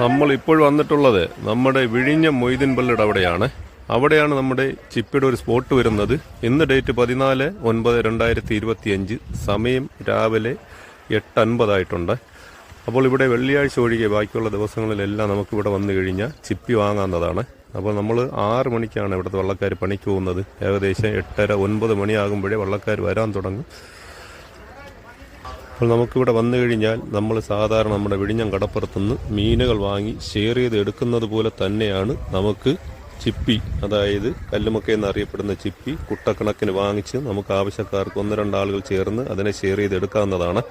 നമ്മൾ ഇപ്പോൾ വന്നിട്ടുള്ളത് നമ്മുടെ വിഴിഞ്ഞം മൊയ്തീൻ പള്ളിയുടെ അവിടെയാണ്. അവിടെയാണ് നമ്മുടെ ചിപ്പിയുടെ ഒരു സ്പോട്ട് വരുന്നത്. ഇന്ന് ഡേറ്റ് പതിനാല് ഒൻപത് രണ്ടായിരത്തി ഇരുപത്തിയഞ്ച് സമയം രാവിലെ എട്ട് അൻപതായിട്ടുണ്ട് അപ്പോൾ ഇവിടെ വെള്ളിയാഴ്ച ഒഴികെ ബാക്കിയുള്ള ദിവസങ്ങളിലെല്ലാം നമുക്കിവിടെ വന്നു കഴിഞ്ഞാൽ ചിപ്പി വാങ്ങാവുന്നതാണ്. അപ്പോൾ നമ്മൾ ആറ് മണിക്കാണ് ഇവിടുത്തെ വള്ളക്കാർ പണിക്ക് പോകുന്നത്. ഏകദേശം എട്ടര ഒൻപത് മണിയാകുമ്പോഴേ വള്ളക്കാർ വരാൻ തുടങ്ങും. അപ്പോൾ നമുക്കിവിടെ വന്നു കഴിഞ്ഞാൽ നമ്മൾ സാധാരണ നമ്മുടെ വിഴിഞ്ഞം കടപ്പുറത്തുനിന്ന് മീനുകൾ വാങ്ങി ഷെയർ ചെയ്ത് എടുക്കുന്നത് പോലെ തന്നെയാണ് നമുക്ക് ചിപ്പി അതായത് കല്ലുമക്ക എന്നറിയപ്പെടുന്ന ചിപ്പി കുട്ടക്കണക്കിന് വാങ്ങിച്ച് നമുക്ക് ആവശ്യക്കാർക്ക് ഒന്ന് രണ്ടാളുകൾ ചേർന്ന് അതിനെ ഷെയർ ചെയ്ത് എടുക്കാവുന്നതാണ്.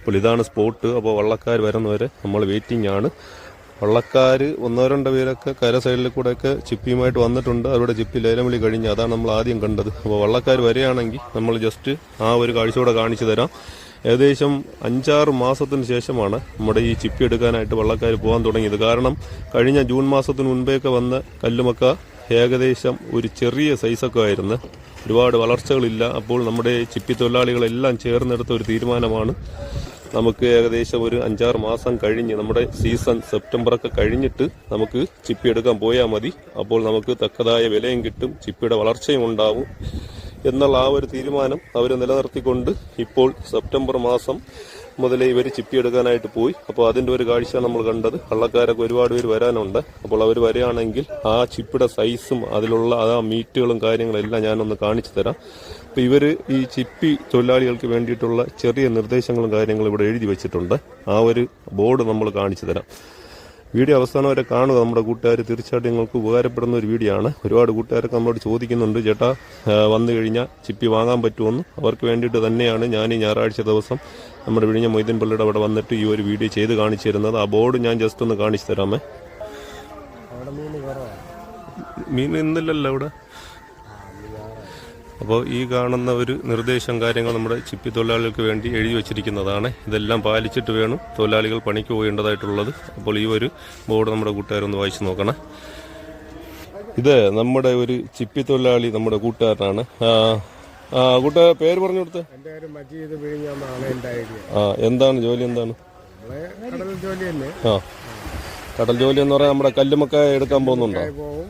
അപ്പോൾ ഇതാണ് സ്പോട്ട് അപ്പോൾ വള്ളക്കാർ വരുന്നവരെ നമ്മൾ വെയിറ്റിംഗ് ആണ്. വള്ളക്കാർ ഒന്നോ രണ്ടോ പേരൊക്കെ കര സൈഡിൽ കൂടെയൊക്കെ ചിപ്പിയുമായിട്ട് വന്നിട്ടുണ്ട്. അവരുടെ ചിപ്പി ലേലം വിളി കഴിഞ്ഞ് അതാണ് നമ്മൾ ആദ്യം കണ്ടത്. അപ്പോൾ വള്ളക്കാർ വരികയാണെങ്കിൽ നമ്മൾ ജസ്റ്റ് ആ ഒരു കാഴ്ചയോടെ കാണിച്ചു തരാം. ഏകദേശം അഞ്ചാറ് മാസത്തിന് ശേഷമാണ് നമ്മുടെ ഈ ചിപ്പി എടുക്കാനായിട്ട് വള്ളക്കാർ പോകാൻ തുടങ്ങിയത്. കാരണം കഴിഞ്ഞ ജൂൺ മാസത്തിന് മുൻപേയൊക്കെ വന്ന കല്ലുമക്ക ഏകദേശം ഒരു ചെറിയ സൈസൊക്കെ ആയിരുന്നു. ഒരുപാട് വളർച്ചകളില്ല. അപ്പോൾ നമ്മുടെ ചിപ്പി തൊഴിലാളികളെല്ലാം ചേർന്നെടുത്ത ഒരു തീരുമാനമാണ് നമുക്ക് ഏകദേശം ഒരു അഞ്ചാറ് മാസം കഴിഞ്ഞ് നമ്മുടെ സീസൺ സെപ്റ്റംബറൊക്കെ കഴിഞ്ഞിട്ട് നമുക്ക് ചിപ്പി എടുക്കാൻ പോയാൽ മതി. അപ്പോൾ നമുക്ക് തക്കതായ വിലയും കിട്ടും. ചിപ്പിയുടെ വളർച്ചയും ഉണ്ടാവും. എന്നുള്ള ആ ഒരു തീരുമാനം അവർ നിലനിർത്തിക്കൊണ്ട് ഇപ്പോൾ സെപ്റ്റംബർ മാസം മുതലേ ഇവർ ചിപ്പിയെടുക്കാനായിട്ട് പോയി. അപ്പോൾ അതിന്റെ ഒരു കാഴ്ച നമ്മൾ കണ്ടത്. കള്ളക്കാരൊക്കെ ഒരുപാട് പേര് വരാനുണ്ട്. അപ്പോൾ അവർ വരികയാണെങ്കിൽ ആ ചിപ്പിയുടെ സൈസും അതിലുള്ള ആ മീറ്റുകളും കാര്യങ്ങളെല്ലാം ഞാനൊന്ന് കാണിച്ചു തരാം. അപ്പോൾ ഇവർ ഈ ചിപ്പി തൊഴിലാളികൾക്ക് വേണ്ടിയിട്ടുള്ള ചെറിയ നിർദ്ദേശങ്ങളും കാര്യങ്ങളും ഇവിടെ എഴുതി വെച്ചിട്ടുണ്ട്. ആ ഒരു ബോർഡ് നമ്മൾ കാണിച്ചു തരാം. വീഡിയോ അവസാനം വരെ കാണുക. നമ്മുടെ കൂട്ടുകാർ തീർച്ചയായിട്ടും നിങ്ങൾക്ക് ഉപകാരപ്പെടുന്ന ഒരു വീഡിയോ ആണ്. ഒരുപാട് കൂട്ടുകാരൊക്കെ നമ്മളോട് ചോദിക്കുന്നുണ്ട് ചേട്ടാ വന്നു കഴിഞ്ഞാൽ ചിപ്പി വാങ്ങാൻ പറ്റുമെന്ന്? അവർക്ക് വേണ്ടിയിട്ട് തന്നെയാണ് ഞാൻ ഈ ഞായറാഴ്ച ദിവസം നമ്മുടെ വിഴിഞ്ഞ മൊയ്തീൻ പള്ളിയുടെ അവിടെ വന്നിട്ട് ഈ ഒരു വീഡിയോ ചെയ്ത് കാണിച്ചു തരുന്നത്. ആ ബോർഡ് ഞാൻ ജസ്റ്റ് ഒന്ന് കാണിച്ചു തരാമേ. മീൻ ഇന്നില്ലല്ലോ അവിടെ. അപ്പോൾ ഈ കാണുന്ന ഒരു നിർദ്ദേശം കാര്യങ്ങൾ നമ്മുടെ ചിപ്പി തൊഴിലാളികൾക്ക് വേണ്ടി എഴുതി വെച്ചിരിക്കുന്നതാണ്. ഇതെല്ലാം പാലിച്ചിട്ട് വേണം തൊഴിലാളികൾ പണിക്ക് പോകേണ്ടതായിട്ടുള്ളത്. അപ്പോൾ ഈ ഒരു ബോർഡ് നമ്മുടെ കൂട്ടുകാരൊന്ന് വായിച്ചു നോക്കണം. ഇത് നമ്മുടെ ഒരു ചിപ്പി തൊഴിലാളി നമ്മുടെ കൂട്ടുകാരനാണ്. കൂട്ടുകാർ പേര് പറഞ്ഞു കൊടുത്ത്. എന്താണ് ജോലി എന്താണ്? ആ. കടൽ ജോലി എന്ന് പറയാൻ നമ്മുടെ കല്ലുമൊക്കെ എടുക്കാൻ പോകുന്നുണ്ടോ? പോകും.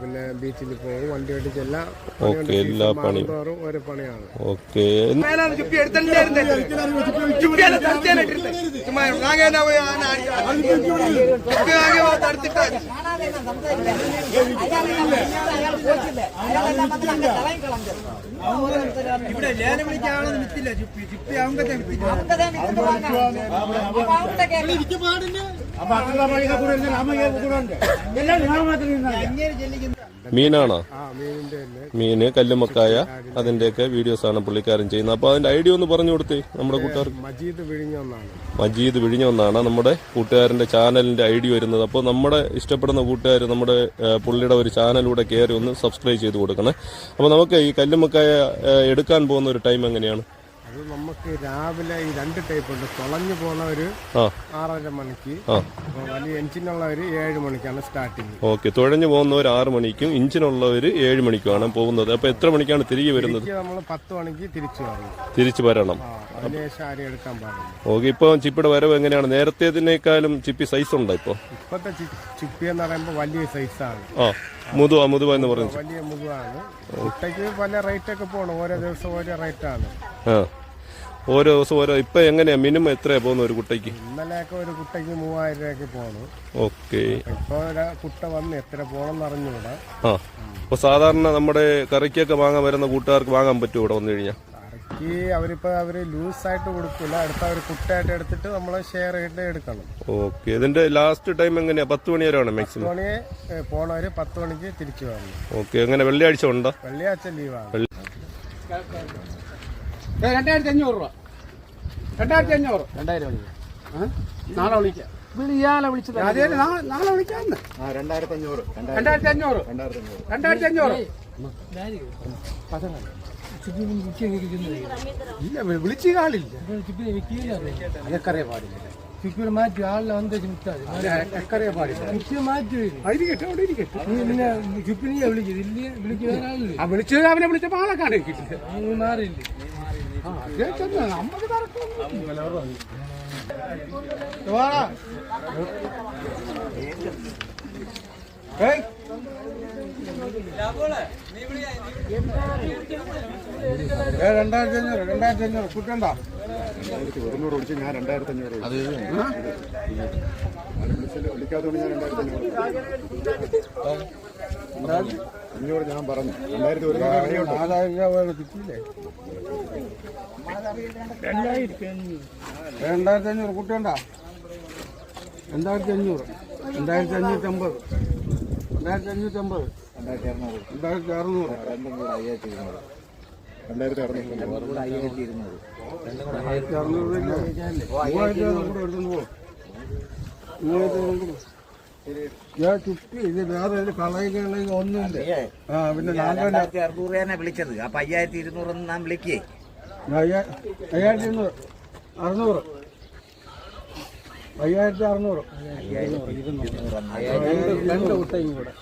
പിന്നെ ബീച്ചിൽ പോകും വണ്ടി ഓക്കെ എല്ലാ പണിയും. ഓക്കെ. ഇവിടെ ചുപ്പി ചുപ്പി മീനാണോ? ആ മീനിന്റെ തന്നെ. മീന് കല്ലുമക്കായ അതിന്റെയൊക്കെ വീഡിയോസ് ആണ് പുള്ളിക്കാരൻ ചെയ്യുന്നത്. അപ്പൊ അതിന്റെ ഐഡിയ ഒന്ന് പറഞ്ഞു കൊടുത്തേ നമ്മുടെ കൂട്ടുകാർക്ക്. മജീദ് വിഴിഞ്ഞൊന്നാണ് മജീദ് വിഴിഞ്ഞൊന്നാണ് നമ്മുടെ കൂട്ടുകാരന്റെ ചാനലിന്റെ ഐഡി വരുന്നത്. അപ്പോൾ നമ്മുടെ ഇഷ്ടപ്പെടുന്ന കൂട്ടുകാർ നമ്മുടെ പുള്ളിയുടെ ഒരു ചാനലിലൂടെ കയറി ഒന്ന് സബ്സ്ക്രൈബ് ചെയ്ത് കൊടുക്കണേ. അപ്പൊ നമുക്ക് ഈ കല്ലുമക്കായ എടുക്കാൻ പോകുന്ന ഒരു ടൈം എങ്ങനെയാണ്? അത് നമുക്ക് രാവിലെ ഈ രണ്ട് ടൈപ്പ് ഉണ്ട്. തുളഞ്ഞു പോണ ഒരു ആറര മണിക്ക്. വലിയ എഞ്ചിനുള്ളവര് ഏഴ് മണിക്കാണ് സ്റ്റാർട്ടിങ് ഓക്കെ തുഴഞ്ഞു പോകുന്ന പോകുന്നവർ ആറ് മണിക്കും ഇഞ്ചിനുള്ളവർ ഏഴ് മണിക്കുമാണ് പോകുന്നത്. അപ്പൊ എത്ര മണിക്കാണ് തിരികെ വരുന്നത്? നമ്മൾ പത്ത് മണിക്ക് തിരിച്ചു വരണം. തിരിച്ചു വരണം. എടുക്കാൻ പാടില്ല. ഓക്കെ ഇപ്പൊ ചിപ്പിയുടെ വരവ് എങ്ങനെയാണ്? നേരത്തേതിനേക്കാളും ചിപ്പി സൈസ് ഉണ്ടോ ഇപ്പൊ? ഇപ്പോഴത്തെ ചിപ്പി എന്ന് പറയുമ്പോൾ വലിയ സൈസാണ് ആ. മുതുവ മുതുവ എന്ന് പറഞ്ഞു വലിയ മുഖമാണ് മുട്ടയ്ക്ക് പല റേറ്റ് ഒക്കെ പോകണം ഓരോ ദിവസം ഓരോ റേറ്റാണ് ആ. ഓരോ ദിവസം ഓരോ ഇപ്പൊ എങ്ങനെയാ? മിനിമം എത്രയാ പോകുന്നത് ഒരു കുട്ടയ്ക്ക് ഇന്നലെയൊക്കെ ഒരു കുട്ടയ്ക്ക് മൂവായിരം രൂപയ്ക്ക് പോകണം ഓക്കെ. ഇപ്പൊ ഒരു കുട്ട വന്ന് എത്ര പോകണം അറിഞ്ഞൂടാ ആ. അപ്പൊ സാധാരണ നമ്മുടെ കറിക്കൊക്കെ വാങ്ങാൻ വരുന്ന കൂട്ടുകാർക്ക് വാങ്ങാൻ പറ്റുമോ ഇവിടെ വന്നു കഴിഞ്ഞാൽ കറക്കി അവർ ലൂസ് ആയിട്ട് കൊടുക്കില്ല അടുത്ത അവർ കുട്ടയായിട്ട് എടുത്തിട്ട് നമ്മൾ ഷെയർ ചെയ്തിട്ട് എടുക്കണം. ഓക്കെ ഇതിന്റെ ലാസ്റ്റ് ടൈം എങ്ങനെയാ? പത്ത് മണി വരെയാണ് മാക്സിമം മണിയെ പോണവര് പത്ത് മണിക്ക് തിരിച്ചു വരണം. ഓക്കെ എങ്ങനെ? വെള്ളിയാഴ്ച ഉണ്ടോ? വെള്ളിയാഴ്ച ലീവാണ് രണ്ടായിരത്തി അഞ്ഞൂറ് രൂപ. രണ്ടായിരത്തി അഞ്ഞൂറ്. രണ്ടായിരം നാളെ വിളിക്കാം. വിളിയാലെ വിളിച്ചത്. അതെ നാളെ നാളെ വിളിക്കാന്ന്. രണ്ടായിരത്തി അഞ്ഞൂറ്. രണ്ടായിരത്തി അഞ്ഞൂറ്. രണ്ടായിരത്തി അഞ്ഞൂറ്. ഇല്ല വിളിച്ച് കാളില്ല അതൊക്കെ പാടില്ല. ചിപ്പിയുടെ മാറ്റി ആളിനെ വന്ന് വിട്ടാൽ അക്കറിയ പാടില്ല. ചിപ്പിയെ മാറ്റി ഇരിക്കട്ടെ അവിടെ ഇരിക്കട്ടെ. നീ പിന്നെ ചിപ്പിനെ വിളിക്കും. ഇല്ല വിളിക്കാൻ ആളില്ലേ ആ വിളിച്ചത് അവനെ വിളിച്ചപ്പോ ആളെ കാണിക്കില്ല നീ മാറിയില്ലേ? ആ അത് ചെന്ന്. നമുക്ക് തറക്കൊന്നും ഏയ്. ഏ, രണ്ടായിരത്തി അഞ്ഞൂറ് രണ്ടായിരത്തി കുട്ടണ്ടോ ഞാൻ രണ്ടായിരത്തി അഞ്ഞൂറ് വിളിക്കാത്തതുകൊണ്ട് ഞാൻ രണ്ടായിരത്തി അഞ്ഞൂറ് അഞ്ഞൂറ് പറഞ്ഞു രണ്ടായിരത്തി ഒരു നാലായിരം രൂപ കിട്ടിയില്ലേ? രണ്ടായിരത്തി അഞ്ഞൂറ് കുട്ടണ്ട രണ്ടായിരത്തി അഞ്ഞൂറ് രണ്ടായിരത്തി അഞ്ഞൂറ്റമ്പത് രണ്ടായിരത്തി അഞ്ഞൂറ്റമ്പത് രണ്ടായിരത്തി അറുന്നൂറ് രണ്ടായിരത്തി അറുന്നൂറ് അയ്യായിരത്തി ഇരുന്നൂറ് രണ്ടായിരത്തി അറുന്നൂറ് ആയിരത്തി അറുന്നൂറ് ഇല്ല. മൂവായിരത്തി അറുന്നൂറ് മൂവായിരത്തി അറുന്നൂറ് ഞാൻ ചുറ്റി ഇത് വേറെ ഒരു ഒന്നുമില്ല. ആ പിന്നെ നാല് രണ്ടായിരത്തി അറുന്നൂറ് തന്നെ വിളിച്ചത്. അപ്പൊ അയ്യായിരത്തി ഇരുന്നൂറ് നാം വിളിക്കേ. അയ്യാ- അയ്യായിരത്തി ഇരുന്നൂറ്. അറുന്നൂറ്. അയ്യായിരത്തി അറുന്നൂറ്. രണ്ട് രണ്ട് കുട്ടയും കൂടെ.